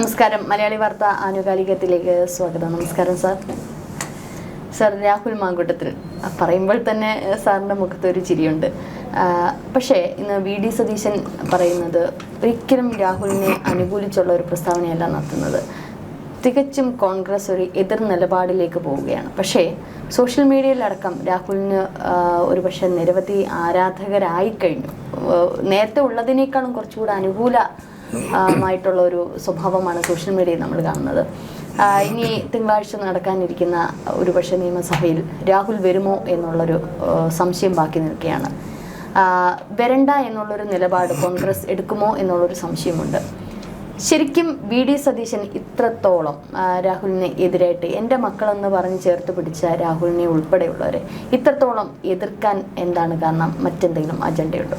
നമസ്കാരം. മലയാളി വാർത്ത ആനുകാലികത്തിലേക്ക് സ്വാഗതം. നമസ്കാരം സാർ. സാർ രാഹുൽ മാങ്കുട്ടത്തിൽ പറയുമ്പോൾ തന്നെ സാറിന്റെ മുഖത്ത് ഒരു ചിരിയുണ്ട്. പക്ഷേ ഇന്ന് വി ഡി സതീശൻ പറയുന്നത് ഒരിക്കലും രാഹുലിനെ അനുകൂലിച്ചുള്ള ഒരു പ്രസ്താവനയല്ല നടത്തുന്നത്. തികച്ചും കോൺഗ്രസ് ഒരു എതിർ നിലപാടിലേക്ക് പോവുകയാണ്. പക്ഷേ സോഷ്യൽ മീഡിയയിലടക്കം രാഹുലിന് ഒരു പക്ഷേ നിരവധി ആരാധകരായി കഴിഞ്ഞു. നേരത്തെ ഉള്ളതിനേക്കാളും കുറച്ചുകൂടെ അനുകൂല ആയിട്ടുള്ള ഒരു സ്വഭാവമാണ് സോഷ്യൽ മീഡിയയിൽ നമ്മൾ കാണുന്നത്. ഇനി തിങ്കളാഴ്ച നടക്കാനിരിക്കുന്ന ഒരുപക്ഷെ നിയമസഭയിൽ രാഹുൽ വരുമോ എന്നുള്ളൊരു സംശയം ബാക്കി നിൽക്കുകയാണ്. വരണ്ട എന്നുള്ളൊരു നിലപാട് കോൺഗ്രസ് എടുക്കുമോ എന്നുള്ളൊരു സംശയമുണ്ട്. ശരിക്കും വി ഡി സതീശൻ ഇത്രത്തോളം രാഹുലിനെ എതിരായിട്ട് എന്റെ മക്കളെന്ന് പറഞ്ഞ് ചേർത്ത് പിടിച്ച രാഹുലിനെ ഉൾപ്പെടെയുള്ളവരെ ഇത്രത്തോളം എതിർക്കാൻ എന്താണ് കാരണം? മറ്റെന്തെങ്കിലും അജണ്ടയുണ്ടോ?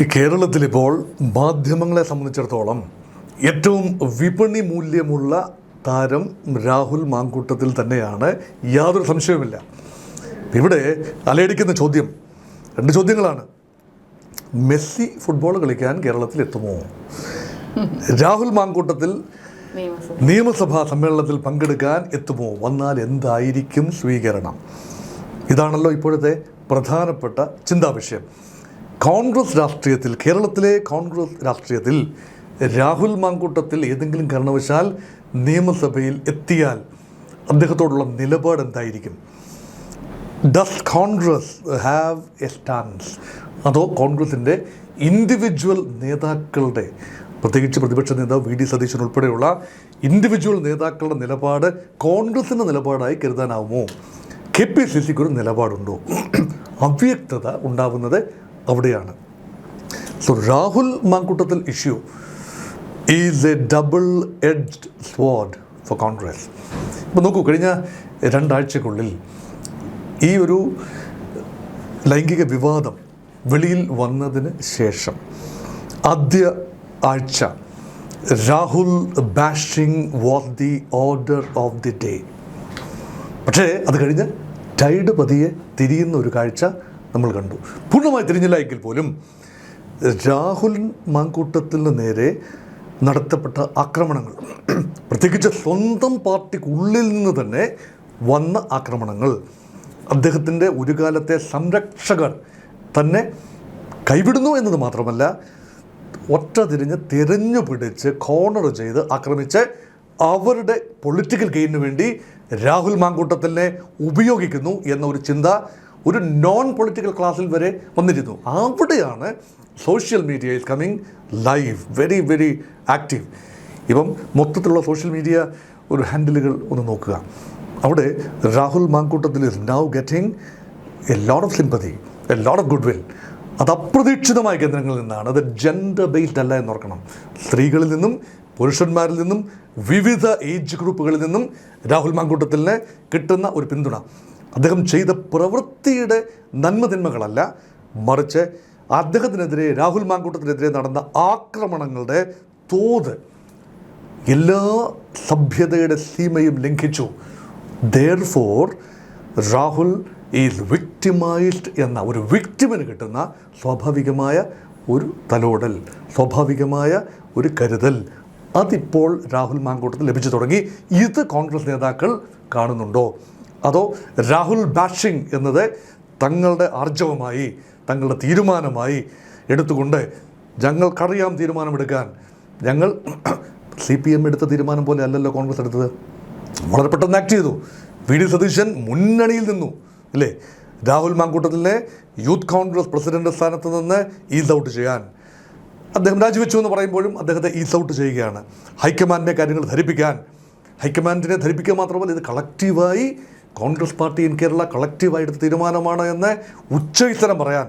ഈ കേരളത്തിലിപ്പോൾ മാധ്യമങ്ങളെ സംബന്ധിച്ചിടത്തോളം ഏറ്റവും വിപണി മൂല്യമുള്ള താരം രാഹുൽ മാങ്കൂട്ടത്തിൽ തന്നെയാണ് യാതൊരു സംശയവുമില്ല. ഇവിടെ അലയടിക്കുന്ന ചോദ്യം രണ്ട് ചോദ്യങ്ങളാണ്. മെസ്സി ഫുട്ബോൾ കളിക്കാൻ കേരളത്തിൽ എത്തുമോ? രാഹുൽ മാങ്കൂട്ടത്തിൽ നിയമസഭാ സമ്മേളനത്തിൽ പങ്കെടുക്കാൻ എത്തുമോ? വന്നാൽ എന്തായിരിക്കും സ്വീകരണം? ഇതാണല്ലോ ഇപ്പോഴത്തെ പ്രധാനപ്പെട്ട ചിന്താവിഷയം. കോൺഗ്രസ് രാഷ്ട്രീയത്തിൽ കേരളത്തിലെ കോൺഗ്രസ് രാഷ്ട്രീയത്തിൽ രാഹുൽ മാങ്കൂട്ടത്തിൽ ഏതെങ്കിലും കാരണവശാൽ നിയമസഭയിൽ എത്തിയാൽ അദ്ദേഹത്തോടുള്ള നിലപാട് എന്തായിരിക്കും? Does Congress have a stance അതോ കോൺഗ്രസിന്റെ ഇൻഡിവിജ്വൽ നേതാക്കളുടെ പ്രത്യേകിച്ച് പ്രതിപക്ഷ നേതാവ് വി ഡി സതീശൻ ഉൾപ്പെടെയുള്ള ഇൻഡിവിജ്വൽ നേതാക്കളുടെ നിലപാട് കോൺഗ്രസിന്റെ നിലപാടായി കരുതാനാവുമോ? കെ പി സി സിക്ക് ഒരു നിലപാടുണ്ടോ? അവ്യക്തത ഉണ്ടാവുന്നത് അവിടെയാണ്. So Rahul Mankoottathil issue is a double edge sword for Congress ഇപ്പോൾ നോക്കൂ കഴിഞ്ഞ രണ്ടാഴ്ചക്കുള്ളിൽ ഈ ഒരു ലൈംഗിക വിവാദം വെളിയിൽ വന്നതിന് ശേഷം ആദ്യ ആഴ്ച Rahul bashing was the order of the day പക്ഷേ അത് കഴിഞ്ഞ് ടൈഡ് പതിയെ തിരിയുന്ന ഒരു കാഴ്ച നമ്മൾ കണ്ടു. പൂർണമായി തിരിഞ്ഞില്ല എങ്കിൽ പോലും രാഹുൽ മാങ്കൂട്ടത്തിന് നേരെ നടത്തപ്പെട്ട ആക്രമണങ്ങൾ പ്രത്യേകിച്ച് സ്വന്തം പാർട്ടിക്കുള്ളിൽ നിന്ന് തന്നെ വന്ന ആക്രമണങ്ങൾ അദ്ദേഹത്തിന്റെ ഒരു കാലത്തെ സംരക്ഷകർ തന്നെ കൈവിടുന്നു എന്നത് മാത്രമല്ല ഒറ്റ തിരിഞ്ഞ് തിരഞ്ഞു പിടിച്ച് കോർണർ ചെയ്ത് ആക്രമിച്ച് അവരുടെ പൊളിറ്റിക്കൽ ഗെയിനു വേണ്ടി രാഹുൽ മാങ്കൂട്ടത്തിനെ ഉപയോഗിക്കുന്നു എന്നൊരു ചിന്ത ഒരു നോൺ പൊളിറ്റിക്കൽ ക്ലാസ്സിൽ വരെ വന്നിരുന്നു. അവിടെയാണ് social media is coming live very very active ഇപ്പം മൊത്തത്തിലുള്ള സോഷ്യൽ മീഡിയ ഒരു ഹാൻഡിലുകൾ ഒന്ന് നോക്കുക. അവിടെ Rahul Mankoottathil is now getting a lot of sympathy a lot of good will അത് അപ്രതീക്ഷിതമായ കേന്ദ്രങ്ങളിൽ നിന്നാണ്. അത് ജെൻഡർ ബേസ്ഡ് അല്ല എന്ന് എന്നോർക്കണം സ്ത്രീകളിൽ നിന്നും പുരുഷന്മാരിൽ നിന്നും വിവിധ ഏജ് ഗ്രൂപ്പുകളിൽ നിന്നും രാഹുൽ മാങ്കൂട്ടത്തിന് കിട്ടുന്ന ഒരു പിന്തുണ. അദ്ദേഹം ചെയ്ത പ്രവൃത്തിയുടെ നന്മതിന്മകളല്ല മറിച്ച് അദ്ദേഹത്തിനെതിരെ രാഹുൽ മാങ്കൂട്ടത്തിനെതിരെ നടന്ന ആക്രമണങ്ങളുടെ തോത് എല്ലാ സഭ്യതയുടെ സീമയും ലംഘിച്ചു. Therefore Rahul is victimised എന്ന ഒരു വിക്ടിമിന് കിട്ടുന്ന സ്വാഭാവികമായ ഒരു തലോടൽ സ്വാഭാവികമായ ഒരു കരുതൽ അതിപ്പോൾ രാഹുൽ മാങ്കൂട്ടത്തിൽ ലഭിച്ചു തുടങ്ങി. ഇത് കോൺഗ്രസ് നേതാക്കൾ കാണുന്നുണ്ടോ? അതോ രാഹുൽ ബാഷിംഗ് എന്നത് തങ്ങളുടെ ആർജവമായി തങ്ങളുടെ തീരുമാനമായി എടുത്തുകൊണ്ട് ഞങ്ങൾക്കറിയാം തീരുമാനമെടുക്കാൻ. ഞങ്ങൾ സി പി എം എടുത്ത തീരുമാനം പോലെ അല്ലല്ലോ കോൺഗ്രസ് എടുത്തത്. വളരെ പെട്ടെന്ന് ആക്ട് ചെയ്തു. വി ഡി സതീശൻ മുന്നണിയിൽ നിന്നു അല്ലേ? രാഹുൽ മാങ്കൂട്ടത്തിലെ യൂത്ത് കോൺഗ്രസ് പ്രസിഡന്റ് സ്ഥാനത്ത് നിന്ന് ഈസ് ഔട്ട് ചെയ്യാൻ. അദ്ദേഹം രാജിവെച്ചു എന്ന് പറയുമ്പോഴും അദ്ദേഹത്തെ ഈസ് ഔട്ട് ചെയ്യുകയാണ്. ഹൈക്കമാൻഡിനെ കാര്യങ്ങൾ ധരിപ്പിക്കാൻ. ഹൈക്കമാൻഡിനെ ധരിപ്പിക്കുക മാത്രമല്ല ഇത് കളക്റ്റീവായി കോൺഗ്രസ് പാർട്ടി ഇൻ കേരള കളക്റ്റീവായി എടുത്ത തീരുമാനമാണ് എന്ന് ഉച്ചയിത്തരം പറയാൻ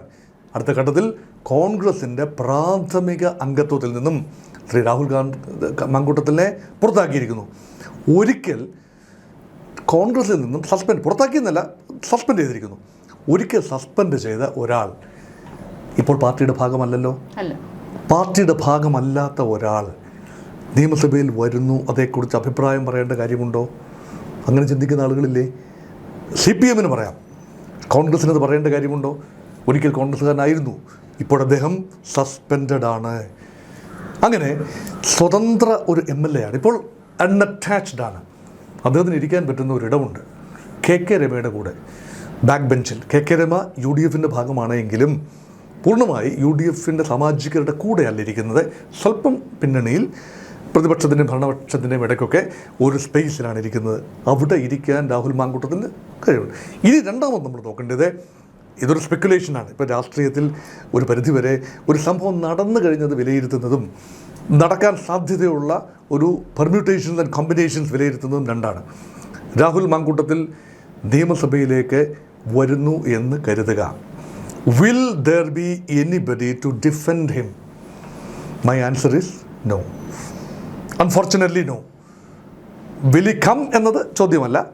അടുത്ത ഘട്ടത്തിൽ കോൺഗ്രസിന്റെ പ്രാഥമിക അംഗത്വത്തിൽ നിന്നും ശ്രീ രാഹുൽ ഗാന്ധി മങ്കൂട്ടത്തിനെ പുറത്താക്കിയിരിക്കുന്നു. ഒരിക്കൽ കോൺഗ്രസിൽ നിന്നും സസ്പെൻഡ് പുറത്താക്കിയെന്നല്ല സസ്പെൻഡ് ചെയ്തിരിക്കുന്നു. ഒരിക്കൽ സസ്പെൻഡ് ചെയ്ത ഒരാൾ ഇപ്പോൾ പാർട്ടിയുടെ ഭാഗമല്ലല്ലോ? പാർട്ടിയുടെ ഭാഗമല്ലാത്ത ഒരാൾ നിയമസഭയിൽ വരുന്നു അതേക്കുറിച്ച് അഭിപ്രായം പറയേണ്ട കാര്യമുണ്ടോ? അങ്ങനെ ചിന്തിക്കുന്ന ആളുകളില്ലേ? സി പി എമ്മിന് പറയാം. കോൺഗ്രസ്സിന് അത് പറയേണ്ട കാര്യമുണ്ടോ? ഒരിക്കൽ കോൺഗ്രസ്സുകാരനായിരുന്നു. ഇപ്പോൾ അദ്ദേഹം സസ്പെൻഡഡ് ആണ്. അങ്ങനെ സ്വതന്ത്ര ഒരു എം എൽ എ ആണ്. ഇപ്പോൾ അൺഅറ്റാച്ച്ഡ് ആണ്. അദ്ദേഹത്തിന് ഇരിക്കാൻ പറ്റുന്ന ഒരിടമുണ്ട് കെ കെ രമയുടെ കൂടെ ബാക്ക് ബെഞ്ചിൽ K K Rema U D എഫിന്റെ ഭാഗമാണെങ്കിലും പൂർണമായി യു ഡി എഫിന്റെ സാമാജികരുടെ കൂടെയല്ല ഇരിക്കുന്നത്. സ്വല്പം പിന്നണിയിൽ പ്രതിപക്ഷത്തിന്റെയും ഭരണപക്ഷത്തിന്റെയും ഇടയ്ക്കൊക്കെ ഒരു സ്പേസിലാണ് ഇരിക്കുന്നത്. അവിടെ ഇരിക്കാൻ രാഹുൽ മാങ്കൂട്ടത്തിന് കഴിവുണ്ട്. ഇനി രണ്ടാമത് നമ്മൾ നോക്കേണ്ടത് ഇതൊരു സ്പെക്കുലേഷനാണ് ഇപ്പോൾ രാഷ്ട്രീയത്തിൽ ഒരു പരിധിവരെ ഒരു സംഭവം നടന്നു കഴിഞ്ഞത് വിലയിരുത്തുന്നതും നടക്കാൻ സാധ്യതയുള്ള ഒരു പെർമ്യൂട്ടേഷൻസ് ആൻഡ് കോമ്പിനേഷൻസ് വിലയിരുത്തുന്നതും രണ്ടാണ്. രാഹുൽ മാങ്കൂട്ടത്തിൽ നിയമസഭയിലേക്ക് വരുന്നു എന്ന് കരുതുക. Will there be anybody to defend him my answer is no unfortunately no will he come എന്നത് ചോദ്യമല്ല.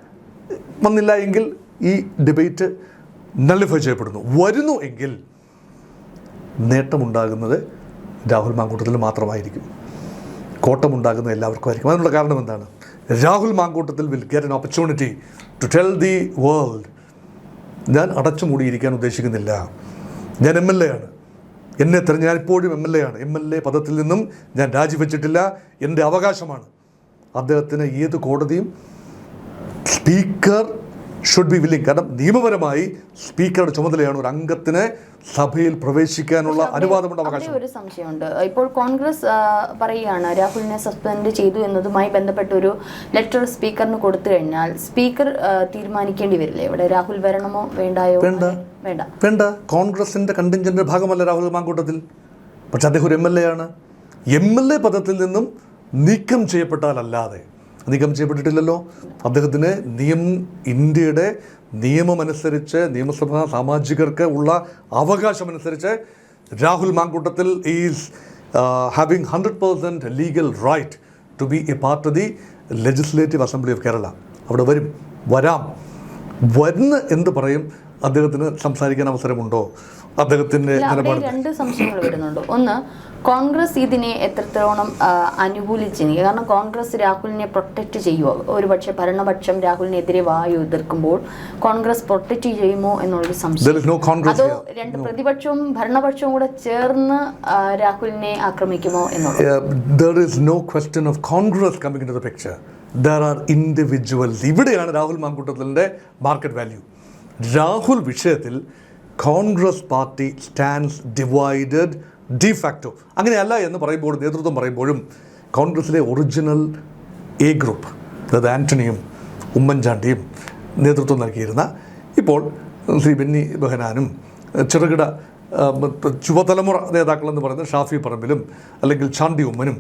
വന്നില്ല എങ്കിൽ ഈ ഡിബേറ്റ് നള്ളിഫൈ ചെയ്യപ്പെടുന്നു. വരുന്നു എങ്കിൽ നേട്ടമുണ്ടാകുന്നത് രാഹുൽ മാങ്കൂട്ടത്തിൽ മാത്രമായിരിക്കും. കോട്ടമുണ്ടാകുന്ന എല്ലാവർക്കും ആയിരിക്കും. അതിനുള്ള കാരണം എന്താണ്? Rahul Mankoottathil will get an opportunity to tell the world ഞാൻ അടച്ചു മൂടിയിരിക്കാൻ ഉദ്ദേശിക്കുന്നില്ല. ഞാൻ എം എൽ എ ആണ്. എന്നെ തെരഞ്ഞ ഞാൻ ഇപ്പോഴും എം എൽ എ ആണ്. എം എൽ എ പദത്തിൽ നിന്നും ഞാൻ രാജിവെച്ചിട്ടില്ല. എന്റെ അവകാശമാണ്. അദ്ദേഹത്തിന് ഏത് കോടതിയും സ്പീക്കർ ഷുഡ് ബി വില്ലിംഗ് കാരണം നിയമപരമായി സ്പീക്കറുടെ ചുമതലയാണ് ഒരു അംഗത്തിന് സഭയിൽ പ്രവേശിക്കാനുള്ള അനുവാദമുണ്ട് അവകാശം ഒരു സംശയമുണ്ട്. ഇപ്പോൾ കോൺഗ്രസ് പറയുകയാണ് രാഹുലിനെ സസ്പെൻഡ് ചെയ്തു എന്നതുമായി ബന്ധപ്പെട്ട ഒരു ലെറ്റർ സ്പീക്കറിന് കൊടുത്തു കഴിഞ്ഞാൽ സ്പീക്കർ തീരുമാനിക്കേണ്ടി വരില്ലേ? ഇവിടെ രാഹുൽ വരണമോ? വേണ്ടായോ? വേണ്ട. വേണ്ട. കോൺഗ്രസിന്റെ കണ്ടിഞ്ചന്റെ ഭാഗമല്ല രാഹുൽ മാങ്കൂട്ടത്തിൽ. പക്ഷെ അദ്ദേഹം ഒരു എം എൽ എ ആണ് എം എൽ എ പദത്തിൽ നിന്നും നീക്കം ചെയ്യപ്പെട്ടാലല്ലാതെ. നീക്കം ചെയ്യപ്പെട്ടിട്ടില്ലല്ലോ. അദ്ദേഹത്തിന് നിയം ഇന്ത്യയുടെ നിയമമനുസരിച്ച് നിയമസഭാ സാമാജികർക്ക് ഉള്ള അവകാശമനുസരിച്ച് Rahul Mankoottathil is having hundred percent legal right to be a part of the legislative assembly of Kerala. അവിടെ വരും. വരാം. വരുന്ന എന്ത് പറയും? അദ്ദേഹത്തിന് സംസാരിക്കാൻ അവസരമുണ്ടോ? അദ്ദേഹത്തിന്റെ നിലപാട്. രണ്ട് സംശയങ്ങൾ വരുന്നുണ്ട്. ഒന്ന് കോൺഗ്രസ് ഇതിനെ എത്രത്തോളം അനുകൂലിച്ചിരിക്കുക കാരണം കോൺഗ്രസ് രാഹുലിനെ പ്രൊട്ടക്റ്റ് ചെയ്യുമോ ഒരുപക്ഷെ ഭരണപക്ഷം രാഹുലിനെതിരെ വായു എതിർക്കുമ്പോൾ കോൺഗ്രസ് പ്രൊട്ടക്റ്റ് ചെയ്യുമോ എന്നുള്ളൊരു സംശയം. അതോ രണ്ട് പ്രതിപക്ഷവും ഭരണപക്ഷവും കൂടെ ചേർന്ന് രാഹുലിനെ ആക്രമിക്കുമോ എന്നുള്ളത്. Individuals. ഇവിടെയാണ് രാഹുൽ മാങ്കൂട്ടത്തിന്റെ മാർക്കറ്റ് വാല്യൂ രാഹുൽ വിഷയത്തിൽ Congress party stands divided de facto അങ്ങനെയല്ല എന്ന് പറയുമ്പോഴും നേതൃത്വം പറയുമ്പോഴും കോൺഗ്രസിലെ ഒറിജിനൽ എ ഗ്രൂപ്പ് അതായത് ആന്റണിയും ഉമ്മൻചാണ്ടിയും നേതൃത്വം നൽകിയിരുന്ന ഇപ്പോൾ ശ്രീ ബെന്നി ബെഹനാനും ചെറുകിട ചുവതലമുറ നേതാക്കളെന്ന് പറയുന്ന ഷാഫി പറമ്പിലും അല്ലെങ്കിൽ ചാണ്ടി ഉമ്മനും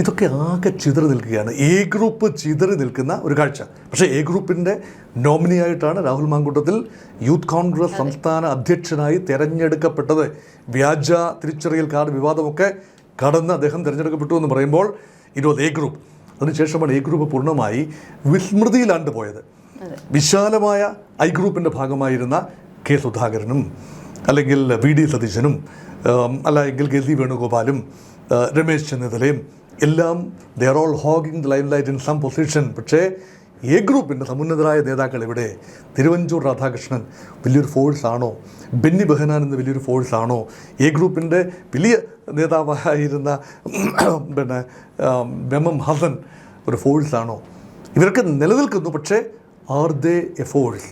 ഇതൊക്കെ ആകെ ചിതറി നിൽക്കുകയാണ്. എ ഗ്രൂപ്പ് ചിതറി നിൽക്കുന്ന ഒരു കാഴ്ച. പക്ഷേ എ ഗ്രൂപ്പിന്റെ നോമിനിയായിട്ടാണ് രാഹുൽ മാങ്കൂട്ടത്തിൽ യൂത്ത് കോൺഗ്രസ് സംസ്ഥാന അധ്യക്ഷനായി തിരഞ്ഞെടുക്കപ്പെട്ടത്. വ്യാജ തിരിച്ചറിയൽ കാർഡ് വിവാദമൊക്കെ കടന്ന് അദ്ദേഹം തിരഞ്ഞെടുക്കപ്പെട്ടു എന്ന് പറയുമ്പോൾ ഇരുപത് എ ഗ്രൂപ്പ് അതിനുശേഷമാണ് എ ഗ്രൂപ്പ് പൂർണമായി വിസ്മൃതിയിലാണ്ട് പോയത്. വിശാലമായ ഐ ഗ്രൂപ്പിന്റെ ഭാഗമായിരുന്ന കെ സുധാകരനും അല്ലെങ്കിൽ വി ഡി സതീശനും അല്ല അല്ലെങ്കിൽ കെ സി വേണുഗോപാലും രമേശ് ചെന്നിത്തലയും എല്ലാം they're all hogging the limelight in some position പക്ഷേ എ ഗ്രൂപ്പിന്റെ സമുന്നതരായ നേതാക്കൾ ഇവിടെ തിരുവഞ്ചൂർ രാധാകൃഷ്ണൻ വലിയൊരു ഫോഴ്സ് ആണോ? ബെന്നി ബെഹനാൻ എന്ന വലിയൊരു ഫോഴ്സ് ആണോ? എ ഗ്രൂപ്പിന്റെ വലിയ നേതാവായിരുന്ന പിന്നെ എം ഹസൻ ഒരു ഫോഴ്സ് ആണോ? ഇവരൊക്കെ നിലനിൽക്കുന്നു പക്ഷേ ആർ ദേ എ ഫോഴ്സ്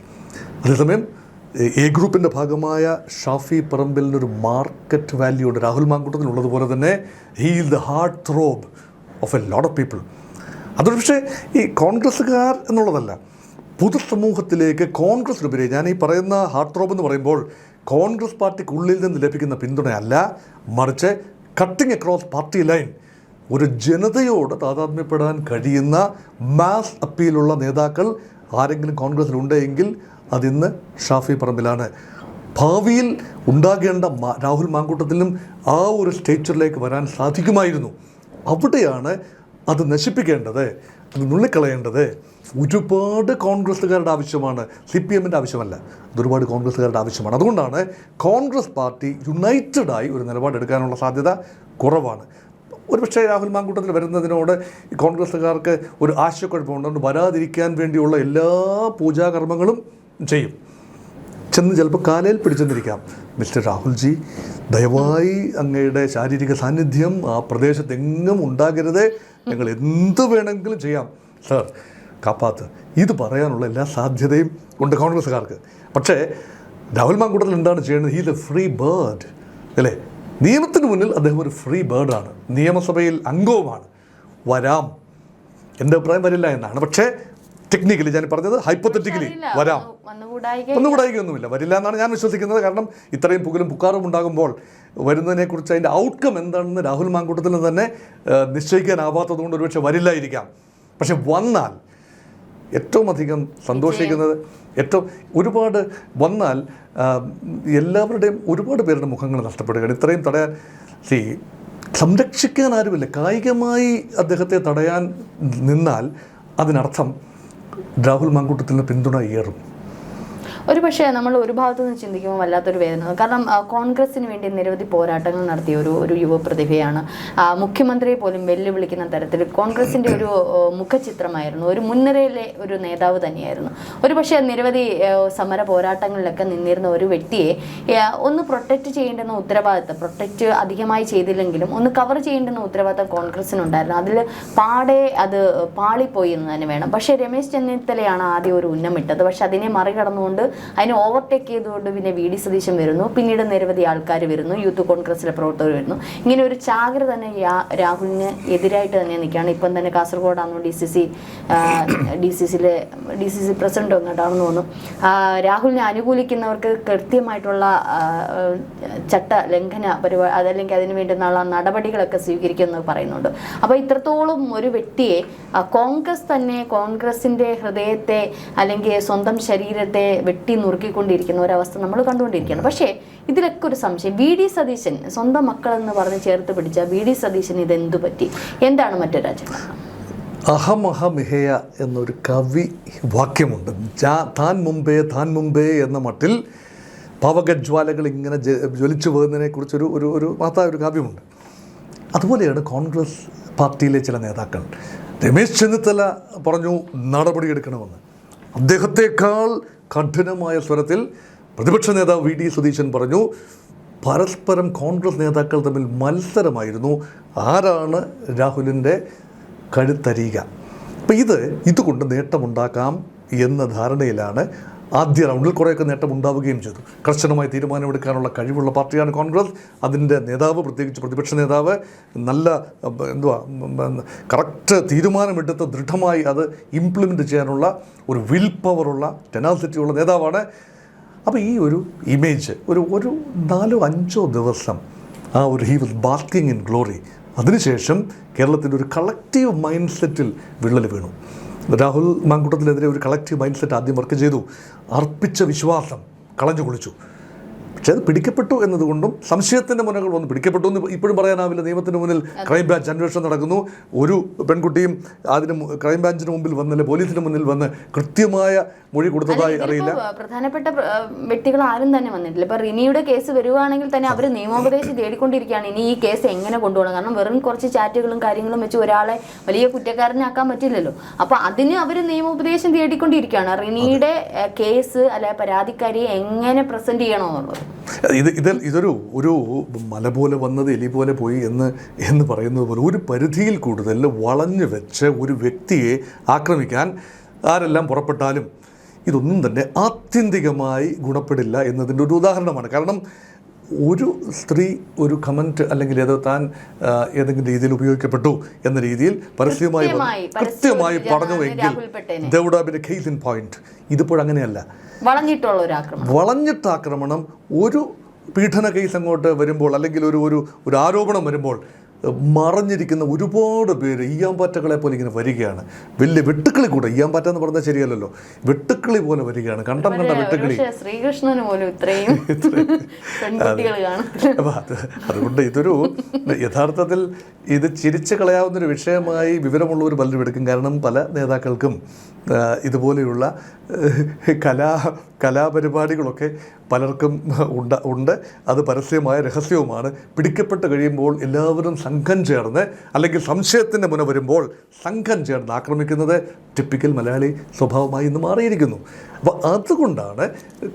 അതേസമയം എ- ഗ്രൂപ്പിന്റെ ഭാഗമായ ഷാഫി പറമ്പിലിനൊരു മാർക്കറ്റ് വാല്യൂ ഉണ്ട്. രാഹുൽ മാങ്കൂട്ടത്തിനുള്ളതുപോലെ തന്നെ he is the heartthrob of a lot of people അതൊരു പക്ഷേ ഈ കോൺഗ്രസ്സുകാർ എന്നുള്ളതല്ല പൊതുസമൂഹത്തിലേക്ക് കോൺഗ്രസ്സിനുപരി ഞാൻ ഈ പറയുന്ന ഹാർട്ട് ത്രോബ് എന്ന് പറയുമ്പോൾ കോൺഗ്രസ് പാർട്ടിക്കുള്ളിൽ നിന്ന് ലഭിക്കുന്ന പിന്തുണയല്ല മറിച്ച് കട്ടിങ് അക്രോസ് പാർട്ടി ലൈൻ ഒരു ജനതയോട് താതാത്മ്യപ്പെടാൻ കഴിയുന്ന മാസ് അപ്പീലുള്ള നേതാക്കൾ ആരെങ്കിലും കോൺഗ്രസിലുണ്ടെങ്കിൽ അതിന്ന് ഷാഫി പറമ്പിലാണ്. ഭാവിയിൽ ഉണ്ടാകേണ്ട രാഹുൽ മാങ്കൂട്ടത്തിലും ആ ഒരു സ്റ്റേച്ചറിലേക്ക് വരാൻ സാധിക്കുമായിരുന്നു. അവിടെയാണ് അത് നശിപ്പിക്കേണ്ടത് അത് നുള്ളിക്കളയേണ്ടത്. ഒരുപാട് കോൺഗ്രസ്സുകാരുടെ ആവശ്യമാണ്. സി പി എമ്മിന്റെ ആവശ്യമല്ല ഒരുപാട് കോൺഗ്രസ്സുകാരുടെ ആവശ്യമാണ്. അതുകൊണ്ടാണ് കോൺഗ്രസ് പാർട്ടി യുണൈറ്റഡായി ഒരു നിലപാടെടുക്കാനുള്ള സാധ്യത കുറവാണ്. ഒരുപക്ഷെ രാഹുൽ മാങ്കൂട്ടത്തിൽ വരുന്നതിനോട് കോൺഗ്രസ്സുകാർക്ക് ഒരു ആശയക്കുഴപ്പമുണ്ട്. വരാതിരിക്കാൻ വേണ്ടിയുള്ള എല്ലാ പൂജാകർമ്മങ്ങളും ചെയ്യും. ചെന്ന് ചിലപ്പോൾ കാലയിൽ പിടിച്ചെന്നിരിക്കാം. മിസ്റ്റർ രാഹുൽജി ദയവായി അങ്ങയുടെ ശാരീരിക സാന്നിധ്യം ആ പ്രദേശത്തെങ്ങും ഉണ്ടാകരുത്. ഞങ്ങൾ എന്ത് വേണമെങ്കിലും ചെയ്യാം. സാർ കാപ്പാത്ത്. ഇത് പറയാനുള്ള എല്ലാ സാധ്യതയും ഉണ്ട് കോൺഗ്രസ്സുകാർക്ക്. പക്ഷേ രാഹുൽ മാങ്കൂട്ടത്തിൽ എന്താണ് ചെയ്യുന്നത് ഹീ ദ ഫ്രീ ബേർഡ് അല്ലേ? നിയമത്തിന് മുന്നിൽ അദ്ദേഹം ഒരു ഫ്രീ ബേർഡാണ് നിയമസഭയിൽ അംഗവുമാണ്. വരാം. എന്റെ അഭിപ്രായം വരില്ല എന്നാണ്. പക്ഷേ ടെക്നിക്കലി ഞാൻ പറഞ്ഞത് ഹൈപ്പത്തറ്റിക്കലി. വരാം. വന്നു- വന്നുകൂടായിക ഒന്നും കൂടായിക്കൊന്നുമില്ല വരില്ല എന്നാണ് ഞാൻ വിശ്വസിക്കുന്നത്. കാരണം ഇത്രയും പുകലും പുക്കാറും ഉണ്ടാകുമ്പോൾ വരുന്നതിനെക്കുറിച്ച് അതിന്റെ ഔട്ട്കം എന്താണെന്ന് രാഹുൽ മാങ്കൂട്ടത്തിൽ തന്നെ നിശ്ചയിക്കാനാവാത്തത് കൊണ്ട് ഒരുപക്ഷെ വരില്ലായിരിക്കാം. പക്ഷെ വന്നാൽ ഏറ്റവും അധികം സന്തോഷിക്കുന്നത് ഏറ്റവും ഒരുപാട് വന്നാൽ എല്ലാവരുടെയും ഒരുപാട് പേരുടെ മുഖങ്ങൾ നഷ്ടപ്പെടുകയാണ്. ഇത്രയും തടയാൻ സി സംരക്ഷിക്കാൻ ആരുമില്ല. കായികമായി അദ്ദേഹത്തെ തടയാൻ നിന്നാൽ അതിനർത്ഥം രാഹുൽ മാങ്കൂട്ടത്തിന് പിന്തുണ ഏറും ഒരു പക്ഷേ നമ്മൾ ഒരു ഭാഗത്തു നിന്ന് ചിന്തിക്കുമ്പോൾ വല്ലാത്തൊരു വേദന കാരണം കോൺഗ്രസിന് വേണ്ടി നിരവധി പോരാട്ടങ്ങൾ നടത്തിയ ഒരു ഒരു യുവ പ്രതിഭയാണ് മുഖ്യമന്ത്രിയെ പോലും വെല്ലുവിളിക്കുന്ന തരത്തിൽ കോൺഗ്രസിന്റെ ഒരു മുഖചിത്രമായിരുന്നു. ഒരു മുൻനിരയിലെ ഒരു നേതാവ് തന്നെയായിരുന്നു. ഒരു പക്ഷേ നിരവധി സമര പോരാട്ടങ്ങളിലൊക്കെ നിന്നിരുന്ന ഒരു വ്യക്തിയെ ഒന്ന് പ്രൊട്ടക്റ്റ് ചെയ്യേണ്ടുന്ന ഉത്തരവാദിത്തം പ്രൊട്ടക്റ്റ് അധികമായി ചെയ്തില്ലെങ്കിലും ഒന്ന് കവർ ചെയ്യേണ്ടുന്ന ഉത്തരവാദിത്തം കോൺഗ്രസിനുണ്ടായിരുന്നു അതിൽ പാടെ അത് പാളിപ്പോയി എന്ന് തന്നെ വേണം. പക്ഷേ രമേശ് ചെന്നിത്തലയാണ് ആദ്യം ഒരു ഉന്നമിട്ടത്. പക്ഷെ അതിനെ മറികടന്നുകൊണ്ട് അതിനെ ഓവർടേക്ക് ചെയ്തുകൊണ്ട് പിന്നെ വി ഡി സതീശൻ വരുന്നു. പിന്നീട് നിരവധി ആൾക്കാർ വരുന്നു. യൂത്ത് കോൺഗ്രസിലെ പ്രവർത്തകർ വരുന്നു. ഇങ്ങനെ ഒരു ചാകര തന്നെ രാഹുലിന് എതിരായിട്ട് തന്നെ നിൽക്കുകയാണ്. ഇപ്പം തന്നെ കാസർഗോഡാണെന്നു D C C D C സിയിലെ ഡി സി സി പ്രസിഡന്റ് എങ്ങോട്ടാണെന്ന് തോന്നുന്നു. രാഹുലിനെ അനുകൂലിക്കുന്നവർക്ക് കൃത്യമായിട്ടുള്ള ചട്ട ലംഘന പരിപാടി അതല്ലെങ്കിൽ അതിന് വേണ്ടുന്നുള്ള നടപടികളൊക്കെ സ്വീകരിക്കുമെന്ന് പറയുന്നുണ്ട്. അപ്പോൾ ഇത്രത്തോളം ഒരു വ്യക്തിയെ കോൺഗ്രസ് തന്നെ കോൺഗ്രസിന്റെ ഹൃദയത്തെ അല്ലെങ്കിൽ സ്വന്തം ശരീരത്തെ വെട്ടി നുറുക്കിക്കൊണ്ടിരിക്കുന്ന ഒരവസ്ഥ നമ്മൾ കണ്ടുകൊണ്ടിരിക്കുകയാണ്. പക്ഷേ ഇതിലൊക്കെ ഒരു സംശയം. വി. ഡി. സതീശൻ സ്വന്തം മക്കളെന്ന് പറഞ്ഞ് ചേർത്ത് പിടിച്ച വി. ഡി. സതീശൻ ഇതെന്തു പറ്റി? എന്താണ് മറ്റൊരു രാജ്യം അഹമഹമിഹയ എന്നൊരു കവി വാക്യമുണ്ട്. താൻ മുമ്പേ താൻ മുമ്പേ എന്ന മട്ടിൽ പാവകജ്വാലകൾ ഇങ്ങനെ ജ്വലിച്ചു പോകുന്നതിനെ കുറിച്ചൊരു ഒരു ഒരു മഹത്തായ ഒരു കാവ്യമുണ്ട്. അതുപോലെയാണ് കോൺഗ്രസ് പാർട്ടിയിലെ ചില നേതാക്കൾ. രമേശ് ചെന്നിത്തല പറഞ്ഞു നടപടിയെടുക്കണമെന്ന് അദ്ദേഹത്തെക്കാൾ കഠിനമായ സ്വരത്തിൽ പ്രതിപക്ഷ നേതാവ് വി ഡി സതീശൻ പറഞ്ഞു പരസ്പരം കോൺഗ്രസ് നേതാക്കൾ തമ്മിൽ മത്സരമായിരുന്നു. ആരാണ് രാഹുലിന്റെ കഴുത്തരിയുക അപ്പം ഇത് ഇതുകൊണ്ട് നേട്ടമുണ്ടാക്കാം എന്ന ധാരണയിലാണ് ആദ്യ റൗണ്ടിൽ കുറേയൊക്കെ നേട്ടം ഉണ്ടാവുകയും ചെയ്തു. കർശനമായി തീരുമാനമെടുക്കാനുള്ള കഴിവുള്ള പാർട്ടിയാണ് കോൺഗ്രസ്. അതിന്റെ നേതാവ് പ്രത്യേകിച്ച് പ്രതിപക്ഷ നേതാവ് നല്ല എന്തുവാ കറക്റ്റ് തീരുമാനമെടുത്ത് ദൃഢമായി അത് ഇംപ്ലിമെന്റ് ചെയ്യാനുള്ള ഒരു വിൽ പവറുള്ള ടെനാസിറ്റിയുള്ള നേതാവാണ്. അപ്പോൾ ഈ ഒരു ഇമേജ് ഒരു ഒരു നാലോ അഞ്ചോ ദിവസം ആ ഒരു he was basking in glory അതിനുശേഷം കേരളത്തിന്റെ ഒരു കളക്റ്റീവ് മൈൻഡ് സെറ്റിൽ വിള്ളൽ വീണു. രാഹുൽ മാങ്കൂട്ടത്തിനെതിരെ ഒരു കളക്റ്റീവ് മൈൻഡ് സെറ്റ് ആദ്യം വർക്ക് ചെയ്തു. അർപ്പിച്ച വിശ്വാസം കളഞ്ഞു കുളിച്ചു പക്ഷേ അത് പിടിക്കപ്പെട്ടു എന്നതുകൊണ്ടും സംശയത്തിന്റെ മുനകൾ വന്ന്. പിടിക്കപ്പെട്ടു എന്ന് ഇപ്പോഴും പറയാനാവില്ല. നിയമത്തിന് മുന്നിൽ ക്രൈം ബ്രാഞ്ച് അന്വേഷണം നടക്കുന്നു. ഒരു പെൺകുട്ടിയും അതിന് ക്രൈം ക്രൈംബ്രാഞ്ചിന് മുമ്പിൽ വന്നില്ല പോലീസിന് മുന്നിൽ വന്ന് കൃത്യമായ മൊഴി കൊടുത്തതായി അറിയില്ല. പ്രധാനപ്പെട്ട വ്യക്തികൾ ആരും തന്നെ വന്നിട്ടില്ല. ഇപ്പൊ റിനിയുടെ കേസ് വരുവാണെങ്കിൽ തന്നെ അവർ നിയമോപദേശം തേടിക്കൊണ്ടിരിക്കുകയാണ്. ഇനി ഈ കേസ് എങ്ങനെ കൊണ്ടുപോകണം? കാരണം വെറും കുറച്ച് ചാറ്റുകളും കാര്യങ്ങളും വെച്ച് ഒരാളെ വലിയ കുറ്റക്കാരനാക്കാൻ പറ്റില്ലല്ലോ. അപ്പൊ അതിന് അവർ നിയമോപദേശം തേടിക്കൊണ്ടിരിക്കുകയാണ്. റിനിയുടെ കേസ് അല്ലെ പരാതിക്കാരിയെ എങ്ങനെ പ്രസന്റ് ചെയ്യണമെന്നുള്ളത്? ഇത് ഇത് ഇതൊരു ഒരു മല പോലെ വന്നത് എലി പോലെ പോയി എന്ന് എന്ന് പറയുന്നത് പോലെ ഒരു പരിധിയിൽ കൂടുതൽ വളഞ്ഞു വെച്ച് ഒരു വ്യക്തിയെ ആക്രമിക്കാൻ ആരെല്ലാം പുറപ്പെട്ടാലും ഇതൊന്നും തന്നെ ആത്യന്തികമായി ഗുണപ്പെടില്ല എന്നതിന്റെ ഒരു ഉദാഹരണമാണ്. കാരണം ഒരു സ്ത്രീ ഒരു കമന്റ് അല്ലെങ്കിൽ അത് താൻ ഏതെങ്കിലും രീതിയിൽ ഉപയോഗിക്കപ്പെട്ടു എന്ന രീതിയിൽ പരസ്യമായി കൃത്യമായി, പറഞ്ഞു എങ്കിൽ കേസ് ഇൻ പോയിന്റ് ഇതിപ്പോഴങ്ങനെയല്ല വളഞ്ഞിട്ടുള്ള ഒരു ആക്രമണം. വളഞ്ഞിട്ട് ആക്രമണം ഒരു പീഡന കേസ് അങ്ങോട്ട് വരുമ്പോൾ അല്ലെങ്കിൽ ഒരു ഒരു ഒരു ആരോപണം വരുമ്പോൾ മറഞ്ഞിരിക്കുന്ന ഒരുപാട് പേര് ഈയാമ്പാറ്റകളെ പോലെ ഇങ്ങനെ വരികയാണ്. വലിയ വെട്ടുക്കിളി കൂടെ ഈയാമ്പാറ്റ എന്ന് പറഞ്ഞാൽ ശരിയല്ലല്ലോ. വെട്ടുക്കിളി പോലെ വരികയാണ്. കണ്ടം കണ്ട വെട്ടുക്കിളി. ശ്രീകൃഷ്ണന് പോലും ഇത്രയും അതുകൊണ്ട് ഇതൊരു യഥാർത്ഥത്തിൽ ഇത് ചിരിച്ചു കളയാവുന്നൊരു വിഷയമായി വിവരമുള്ളവർ പലരും എടുക്കും. കാരണം പല നേതാക്കൾക്കും ഇതുപോലെയുള്ള കലാ കലാപരിപാടികളൊക്കെ പലർക്കും ഉണ്ട് ഉണ്ട്. അത് പരസ്യമായ രഹസ്യവുമാണ്. പിടിക്കപ്പെട്ട് കഴിയുമ്പോൾ എല്ലാവരും സംഘം ചേർന്ന് അല്ലെങ്കിൽ സംശയത്തിന്റെ മുന വരുമ്പോൾ സംഘം ചേർന്ന് ആക്രമിക്കുന്നത് ടിപ്പിക്കൽ മലയാളി സ്വഭാവമായി ഇന്ന് മാറിയിരിക്കുന്നു. അപ്പോൾ അതുകൊണ്ടാണ്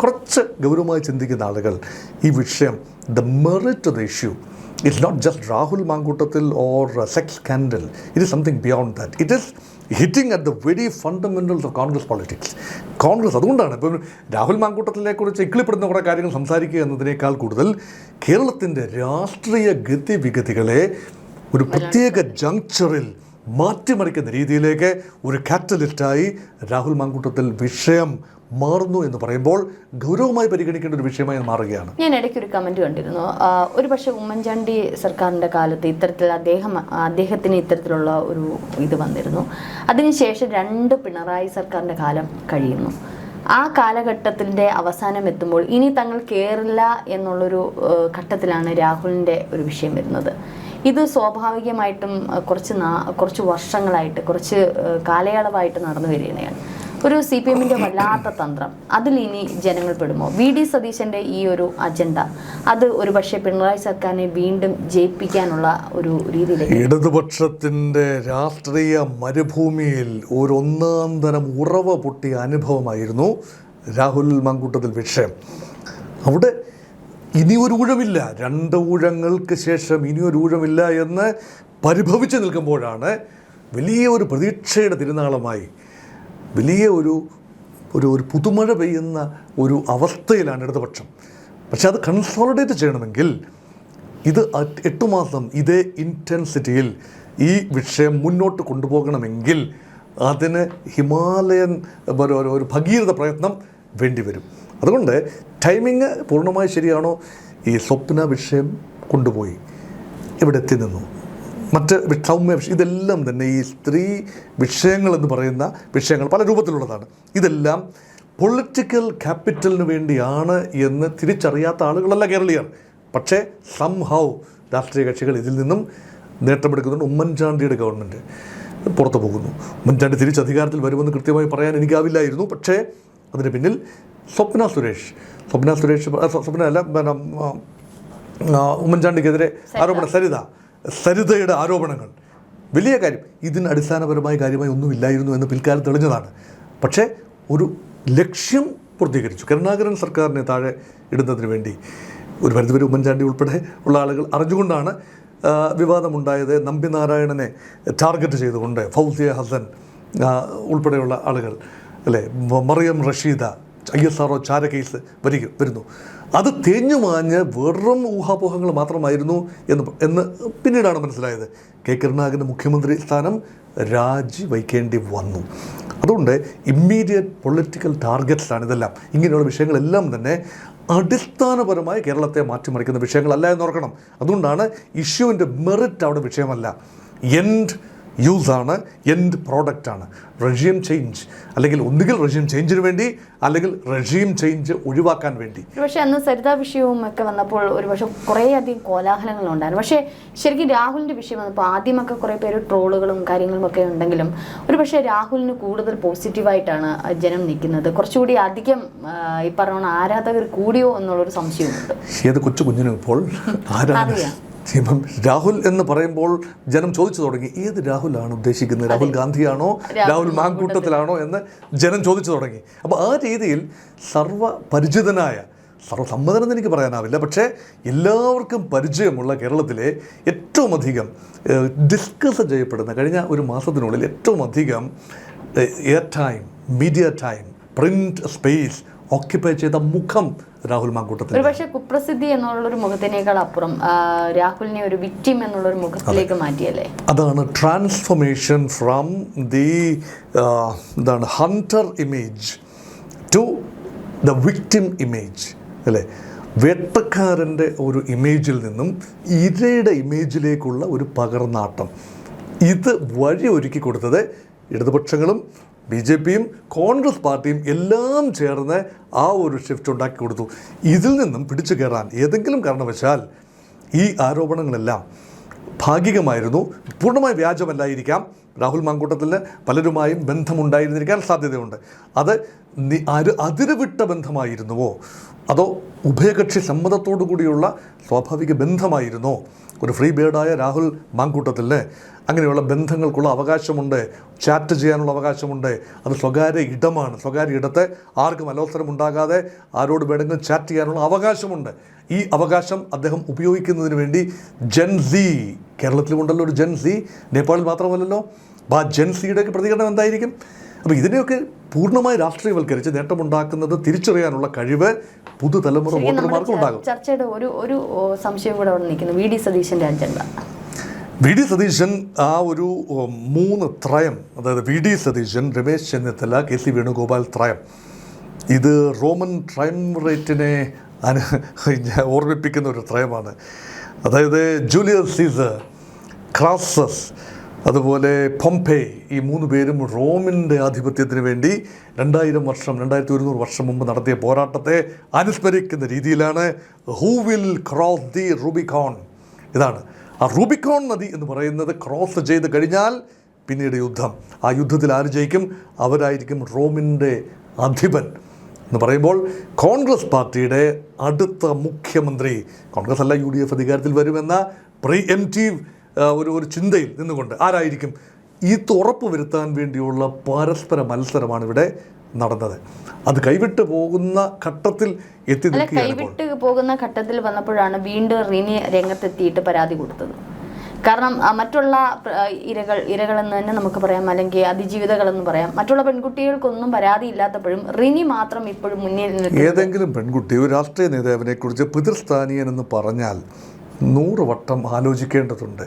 കുറച്ച് ഗൗരവമായി ചിന്തിക്കുന്ന ആളുകൾ ഈ വിഷയം the merit the issue it's not just Rahul Mamkootathil or sex scandal it is something beyond that it is hitting at the very fundamentals of Congress politics Congress അതുകൊണ്ടാണ് ഇപ്പം രാഹുൽ മാങ്കൂട്ടത്തിലെ കുറിച്ച് ഇക്കിളിപ്പെടുന്ന കുറേ കാര്യങ്ങൾ സംസാരിക്കുക എന്നതിനേക്കാൾ കൂടുതൽ കേരളത്തിന്റെ രാഷ്ട്രീയ ഗതിവിഗതികളെ ഒരു പ്രത്യേക ജങ്ചറിൽ മാറ്റിമറിക്കുന്ന രീതിയിലേക്ക് ഒരു കാറ്റലിസ്റ്റായി രാഹുൽ മാങ്കൂട്ടത്തിൽ വിഷയം മാറുന്നു എന്ന് പറയുമ്പോൾ ഗൗരവമായി പരിഗണിക്കേണ്ട ഒരു വിഷയമായി മാറുകയാണ്. ഞാൻ ഇടയ്ക്ക് ഒരു കമന്റ് കണ്ടിരുന്നു. ഒരുപക്ഷെ ഒരു പക്ഷേ ഉമ്മൻചാണ്ടി സർക്കാരിന്റെ കാലത്ത് ഇത്തരത്തിൽ അദ്ദേഹം അദ്ദേഹത്തിന് ഇത്തരത്തിലുള്ള ഒരു ഇത് വന്നിരുന്നു. അതിനുശേഷം രണ്ട് പിണറായി സർക്കാരിന്റെ കാലം കഴിയുന്നു. ആ കാലഘട്ടത്തിന്റെ അവസാനം എത്തുമ്പോൾ ഇനി തങ്ങൾ കേറില്ല എന്നുള്ളൊരു ഘട്ടത്തിലാണ് രാഹുലിന്റെ ഒരു വിഷയം വരുന്നത്. ഇത് സ്വാഭാവികമായിട്ടും കുറച്ച് കുറച്ച് വർഷങ്ങളായിട്ട് കുറച്ച് കാലയളവായിട്ട് നടന്നു വരികയാണ്. ഒരു സി പി എമ്മിന്റെ വല്ലാത്ത തന്ത്രം. ഇനി ജനങ്ങൾ പെടുമോ? വി ഡി സതീശന്റെ ഈ ഒരു അജണ്ട അത് ഒരു പക്ഷേ പിണറായി സർക്കാരിനെ വീണ്ടും ജയിപ്പിക്കാനുള്ള ഒരു രീതിയിലേക്ക് ഇടതുപക്ഷത്തിന്റെ രാഷ്ട്രീയ മരുഭൂമിയിൽ ഒരു ഒന്നാം തരം ഉറവ പൊട്ടിയ അനുഭവമായിരുന്നു രാഹുൽ മങ്കൂട്ടത്തിൽ വിഷയം. അവിടെ ഇനി ഒരു ഊഴമില്ല. രണ്ട് ഊഴങ്ങൾക്ക് ശേഷം ഇനി ഒരു ഊഴമില്ല എന്ന് പരിഭവിച്ചു നിൽക്കുമ്പോഴാണ് വലിയ ഒരു പ്രതീക്ഷയുടെ തിരുനാളമായി വലിയ ഒരു ഒരു ഒരു പുതുമഴ പെയ്യുന്ന ഒരു അവസ്ഥയിലാണ് ഇടതുപക്ഷം. പക്ഷേ അത് കൺസോളിഡേറ്റ് ചെയ്യണമെങ്കിൽ ഇത് എട്ട് മാസം ഇതേ ഇന്റൻസിറ്റിയിൽ ഈ വിഷയം മുന്നോട്ട് കൊണ്ടുപോകണമെങ്കിൽ അതിന് ഹിമാലയൻ ഒരു ഭഗീരഥ പ്രയത്നം വേണ്ടിവരും. അതുകൊണ്ട് ടൈമിങ് പൂർണമായി ശരിയാണോ? ഈ സ്വപ്ന വിഷയം കൊണ്ടുപോയി. ഇവിടെ എത്തി നിന്നു? മറ്റ് സൗമ്യ വിഷയം ഇതെല്ലാം തന്നെ ഈ സ്ത്രീ വിഷയങ്ങൾ എന്ന് പറയുന്ന വിഷയങ്ങൾ പല രൂപത്തിലുള്ളതാണ്. ഇതെല്ലാം പൊളിറ്റിക്കൽ ക്യാപിറ്റലിന് വേണ്ടിയാണ് എന്ന് തിരിച്ചറിയാത്ത ആളുകളല്ല കേരളീയർ. പക്ഷേ സംഹൗ രാഷ്ട്രീയ കക്ഷികൾ ഇതിൽ നിന്നും നേട്ടമെടുക്കുന്നുണ്ട് ഉമ്മൻചാണ്ടിയുടെ ഗവൺമെന്റ് പുറത്തു പോകുന്നു. ഉമ്മൻചാണ്ടി തിരിച്ച് അധികാരത്തിൽ വരുമെന്ന് കൃത്യമായി പറയാൻ എനിക്കാവില്ലായിരുന്നു. പക്ഷേ അതിന് പിന്നിൽ സ്വപ്ന സുരേഷ്. സ്വപ്ന സുരേഷ് സ്വപ്ന അല്ല പിന്നെ, ഉമ്മൻചാണ്ടിക്കെതിരെ ആരോപണം സരിത. സരിതയുടെ ആരോപണങ്ങൾ. വലിയ കാര്യം ഇതിന് അടിസ്ഥാനപരമായ കാര്യമായി ഒന്നുമില്ലായിരുന്നു എന്ന് പിൽക്കാലം തെളിഞ്ഞതാണ്. പക്ഷേ ഒരു ലക്ഷ്യം പൂർത്തീകരിച്ചു. കരുണാകരൻ സർക്കാരിനെ താഴെ ഇടുന്നതിന് വേണ്ടി ഒരു പരിധിവരെ ഉമ്മൻചാണ്ടി ഉൾപ്പെടെ ഉള്ള ആളുകൾ അറിഞ്ഞുകൊണ്ടാണ് വിവാദമുണ്ടായത്. നമ്പി നാരായണനെ ടാർഗറ്റ് ചെയ്തുകൊണ്ട് ഫൗസിയ ഹസൻ ഉൾപ്പെടെയുള്ള ആളുകൾ അല്ലേ? Mariam Rasheeda I S R O ചാര കേസ് വരിക വരുന്നു. അത് തേഞ്ഞു മാഞ്ഞ് വെറും ഊഹാപോഹങ്ങൾ മാത്രമായിരുന്നു എന്ന് എന്ന് പിന്നീടാണ് മനസ്സിലായത്. കെ. കരുണാകരന്റെ മുഖ്യമന്ത്രി സ്ഥാനം രാജിവയ്ക്കേണ്ടി വന്നു. അതുകൊണ്ട് ഇമ്മീഡിയറ്റ് പൊളിറ്റിക്കൽ ടാർഗറ്റ്സാണ് ഇതെല്ലാം. ഇങ്ങനെയുള്ള വിഷയങ്ങളെല്ലാം തന്നെ അടിസ്ഥാനപരമായി കേരളത്തെ മാറ്റിമറിക്കുന്ന വിഷയങ്ങളല്ല എന്ന് ഓർക്കണം. അതുകൊണ്ടാണ് ഇഷ്യൂവിന്റെ മെറിറ്റ് അവിടെ വിഷയമല്ല. എൻഡ് യൂസാണ് എൻഡ് പ്രോഡക്റ്റാണ് റെഷീം ചേഞ്ച് അല്ലെങ്കിൽ ഒന്നുകിൽ റെഷീം ചേഞ്ചിന് വേണ്ടി അല്ലെങ്കിൽ റെഷീം ചേഞ്ച് ഒഴിവാക്കാൻ വേണ്ടി. പക്ഷേ അന്ന് സരിതാ വിഷയവും ഒക്കെ വന്നപ്പോൾ ഒരു പക്ഷെ കുറേയധികം കോലാഹലങ്ങൾ ഉണ്ടായിരുന്നു. പക്ഷേ ശരിക്കും രാഹുലിന്റെ വിഷയം വന്നപ്പോൾ ആദ്യമൊക്കെ കുറേ പേര് ട്രോളുകളും കാര്യങ്ങളും ഒക്കെ ഉണ്ടെങ്കിലും ഒരു പക്ഷേ രാഹുലിന് കൂടുതൽ പോസിറ്റീവായിട്ടാണ് ജനം നിൽക്കുന്നത്. കുറച്ചുകൂടി അധികം ഈ പറഞ്ഞ ആരാധകർ കൂടിയോ എന്നുള്ളൊരു സംശയമുണ്ട് ഏത് കൊച്ചു കുഞ്ഞിനും ഇപ്പോൾ അറിയാം. ഇപ്പം രാഹുൽ എന്ന് പറയുമ്പോൾ ജനം ചോദിച്ചു തുടങ്ങി ഏത് രാഹുലാണ് ഉദ്ദേശിക്കുന്നത്? രാഹുൽ ഗാന്ധിയാണോ? രാഹുൽ മാങ്കൂട്ടത്തിലാണോ എന്ന് ജനം ചോദിച്ചു തുടങ്ങി. അപ്പോൾ ആ രീതിയിൽ സർവ പരിചിതനായ സർവസമ്മതനെന്ന് എനിക്ക് പറയാനാവില്ല പക്ഷേ എല്ലാവർക്കും പരിചയമുള്ള കേരളത്തിലെ ഏറ്റവും അധികം ഡിസ്കസ് ചെയ്യപ്പെടുന്ന കഴിഞ്ഞ ഒരു മാസത്തിനുള്ളിൽ ഏറ്റവും അധികം air time media time print space occupy ചെയ്ത മുഖം രാഹുൽ മാങ്കൂട്ടത്തിൽ ഒരുപക്ഷെ കുപ്രസിദ്ധി എന്നുള്ള ഒരു മുഖത്തിനേക്കാൾ അപ്പുറം രാഹുലിനെ ഒരു വിക്ടിം എന്നുള്ള ഒരു മുഖത്തിലേക്ക് മാറ്റിയല്ലേ? അതാണ് ട്രാൻസ്ഫോർമേഷൻ ഫ്രം ദി എന്താണ് hunter image to the victim image അല്ലേ? വേട്ടക്കാരന്റെ ഒരു ഇമേജിൽ നിന്നും ഇരയുടെ ഇമേജിലേക്കുള്ള ഒരു പകർന്നാട്ടം. ഇത് വഴി ഒരുക്കി കൊടുത്തത് ഇടതുപക്ഷങ്ങളും ബി ജെ പിയും കോൺഗ്രസ് പാർട്ടിയും എല്ലാം ചേർന്ന് ആ ഒരു ഷിഫ്റ്റ് ഉണ്ടാക്കി കൊടുത്തു. ഇതിൽ നിന്നും പിടിച്ചു കയറാൻ ഏതെങ്കിലും കാരണവശാൽ ഈ ആരോപണങ്ങളെല്ലാം ഭാഗികമായിരുന്നു. പൂർണമായി വ്യാജമല്ലായിരിക്കാം. രാഹുൽ മാങ്കൂട്ടത്തിൽ പലരുമായും ബന്ധമുണ്ടായിരുന്നിരിക്കാൻ സാധ്യതയുണ്ട്. അത് അരു അതിരുവിട്ട ബന്ധമായിരുന്നുവോ? അതോ ഉഭയകക്ഷി സമ്മതത്തോടു കൂടിയുള്ള സ്വാഭാവിക ബന്ധമായിരുന്നോ? ഒരു ഫ്രീ ബേർഡായ രാഹുൽ മാങ്കൂട്ടത്തിന് അങ്ങനെയുള്ള ബന്ധങ്ങൾക്കുള്ള അവകാശമുണ്ട്. ചാറ്റ് ചെയ്യാനുള്ള അവകാശമുണ്ട്. അത് സ്വകാര്യ ഇടമാണ്. സ്വകാര്യ ഇടത്തെ ആർക്കും അലോസരം ഉണ്ടാകാതെ ആരോട് വേണമെങ്കിലും ചാറ്റ് ചെയ്യാനുള്ള അവകാശമുണ്ട്. ഈ അവകാശം അദ്ദേഹം ഉപയോഗിക്കുന്നതിന് വേണ്ടി ജെൻസി കേരളത്തിലുമുണ്ടല്ലോ ഒരു ജെൻസി നേപ്പാളിൽ മാത്രമല്ലല്ലോ. അപ്പോൾ ആ ജെൻസിയുടെയൊക്കെ പ്രതികരണം എന്തായിരിക്കും? അപ്പോൾ ഇതിനെയൊക്കെ പൂർണമായി രാഷ്ട്രീയവൽക്കരിച്ച് നേട്ടമുണ്ടാക്കുന്നത് തിരിച്ചറിയാനുള്ള കഴിവ് പുതുതലമുറ വോട്ടർമാർക്കും ഉണ്ടാകും ചർച്ചയുടെ ഒരു ഒരു സംശയം കൂടെ അവിടെ നിൽക്കുന്നു. വി. ഡി. സതീശന്റെ അജണ്ട. വി ഡി സതീശൻ ആ ഒരു മൂന്ന് ത്രയം അതായത് V D Satheesan Ramesh Chennithala K C Venugopal ത്രയം ഇത് റോമൻ ട്രൈംറേറ്റിനെ അനു ഓർമ്മിപ്പിക്കുന്ന ഒരു ത്രയമാണ്. അതായത് ജൂലിയസ് സീസർ ക്രാസസ് അതുപോലെ പൊംപെ ഈ മൂന്ന് പേരും റോമിന്റെ ആധിപത്യത്തിന് വേണ്ടി രണ്ടായിരം വർഷം രണ്ടായിരത്തി ഒരുന്നൂറ് വർഷം മുമ്പ് നടത്തിയ പോരാട്ടത്തെ അനുസ്മരിക്കുന്ന രീതിയിലാണ് who will cross the Rubicon. ഇതാണ്. ആ റൂബിക്കോൺ നദി എന്ന് പറയുന്നത് ക്രോസ് ചെയ്ത് കഴിഞ്ഞാൽ പിന്നീട് യുദ്ധം. ആ യുദ്ധത്തിൽ ആര് ജയിക്കും? അവരായിരിക്കും റോമിന്റെ അധിപൻ എന്ന് പറയുമ്പോൾ കോൺഗ്രസ് പാർട്ടിയുടെ അടുത്ത മുഖ്യമന്ത്രി കോൺഗ്രസ് അല്ല യു ഡി എഫ് അധികാരത്തിൽ വരുമെന്ന പ്രീ എം ടീവ് ഒരു ഒരു ചിന്തയിൽ നിന്നുകൊണ്ട് ആരായിരിക്കും? ഈ ഉറപ്പ് വരുത്താൻ വേണ്ടിയുള്ള പരസ്പര മത്സരമാണ് ഇവിടെ നടന്നത്. അത് കൈവിട്ട് പോകുന്ന ഘട്ടത്തിൽ എത്തി കൈവിട്ട് പോകുന്ന ഘട്ടത്തിൽ വന്നപ്പോഴാണ് വീണ്ടും റിനി രംഗത്തെത്തിയിട്ട് പരാതി കൊടുത്തത് കാരണം മറ്റുള്ള ഇരകൾ ഇരകളെന്ന് തന്നെ നമുക്ക് പറയാം അല്ലെങ്കിൽ അതിജീവിതകളെന്ന് പറയാം മറ്റുള്ള പെൺകുട്ടികൾക്കൊന്നും പരാതി ഇല്ലാത്തപ്പോഴും റിനി മാത്രം ഇപ്പോഴും മുന്നിൽ ഏതെങ്കിലും പെൺകുട്ടി ഒരു രാഷ്ട്രീയ നേതാവിനെ കുറിച്ച് പിതൃസ്ഥാനീയൻ എന്ന് പറഞ്ഞാൽ നൂറ് വട്ടം ആലോചിക്കേണ്ടതുണ്ട്.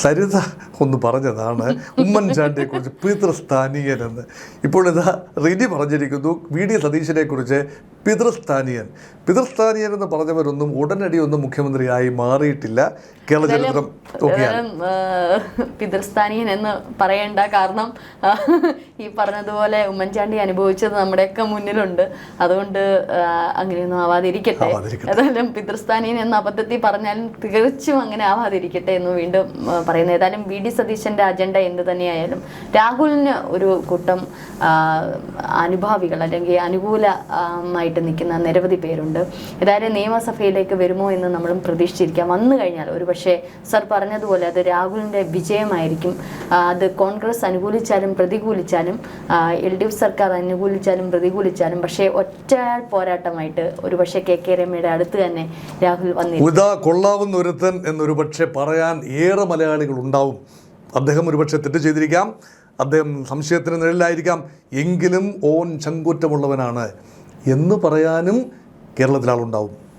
സരിത ഒന്ന് പറഞ്ഞതാണ് ഉമ്മൻചാണ്ടിയെ കുറിച്ച് പിതൃസ്ഥാനീയൻ എന്ന് ഇപ്പോൾ ഇതാ റിനി പറഞ്ഞിരിക്കുന്നു വി ഡി സതീശനെ കുറിച്ച് പിതൃസ്ഥാനീയൻ. പിതൃസ്ഥാനീയൻ എന്ന് പറഞ്ഞവരൊന്നും ഉടനടി ഒന്നും മുഖ്യമന്ത്രിയായി മാറിയിട്ടില്ല. കേരള ചരിത്രം പിതൃസ്ഥാനീയൻ എന്ന് പറയേണ്ട കാരണം ഈ പറഞ്ഞതുപോലെ ഉമ്മൻചാണ്ടി അനുഭവിച്ചത് നമ്മുടെയൊക്കെ മുന്നിലുണ്ട്. അതുകൊണ്ട് അങ്ങനെയൊന്നും ആവാതിരിക്കട്ടെ. ആവാതിരിക്കട്ടെ. ഏതായാലും പിതൃസ്ഥാനീയൻ എന്ന അബദ്ധത്തിൽ പറഞ്ഞാലും തീർച്ചും അങ്ങനെ ആവാതിരിക്കട്ടെ എന്ന് വീണ്ടും പറയുന്നത് പറയുന്നു. ഏതായാലും വി ഡി സതീശന്റെ അജണ്ട എന്ത് തന്നെയായാലും രാഹുലിന് ഒരു കൂട്ടം അനുഭാവികൾ അല്ലെങ്കിൽ അനുകൂലമായിട്ട് നിൽക്കുന്ന നിരവധി പേരുണ്ട്. ഏതായാലും നിയമസഭയിലേക്ക് വരുമോ എന്ന് നമ്മളും പ്രതീക്ഷിച്ചിരിക്കാം. വന്നു കഴിഞ്ഞാൽ ഒരു പക്ഷേ സർ പറഞ്ഞതുപോലെ അത് രാഹുലിന്റെ വിജയമായിരിക്കും. അത് കോൺഗ്രസ് അനുകൂലിച്ചാലും പ്രതികൂലിച്ചാലും എൽ ഡി എഫ് സർക്കാർ അനുകൂലിച്ചാലും പ്രതികൂലിച്ചാലും പക്ഷേ ഒറ്റ പോരാട്ടമായിട്ട് ഒരു പക്ഷേ കെ കെ രമയുടെ അടുത്ത് തന്നെ രാഹുൽ വന്നിരുന്നു കൊള്ളാവുന്ന ഒരുത്തൻ എന്നൊരു പക്ഷേ പറയാൻ ഏറെ മലയാളികൾ ഉണ്ടാവും. അദ്ദേഹം ഒരുപക്ഷെ തെറ്റ് ചെയ്തിരിക്കാം. അദ്ദേഹം സംശയത്തിന് നിഴലിലായിരിക്കാം. എങ്കിലും ഓൻ ചങ്കൂറ്റമുള്ളവനാണ് എന്ന് പറയാനും കേരളത്തിൽ ആളുണ്ടാവും.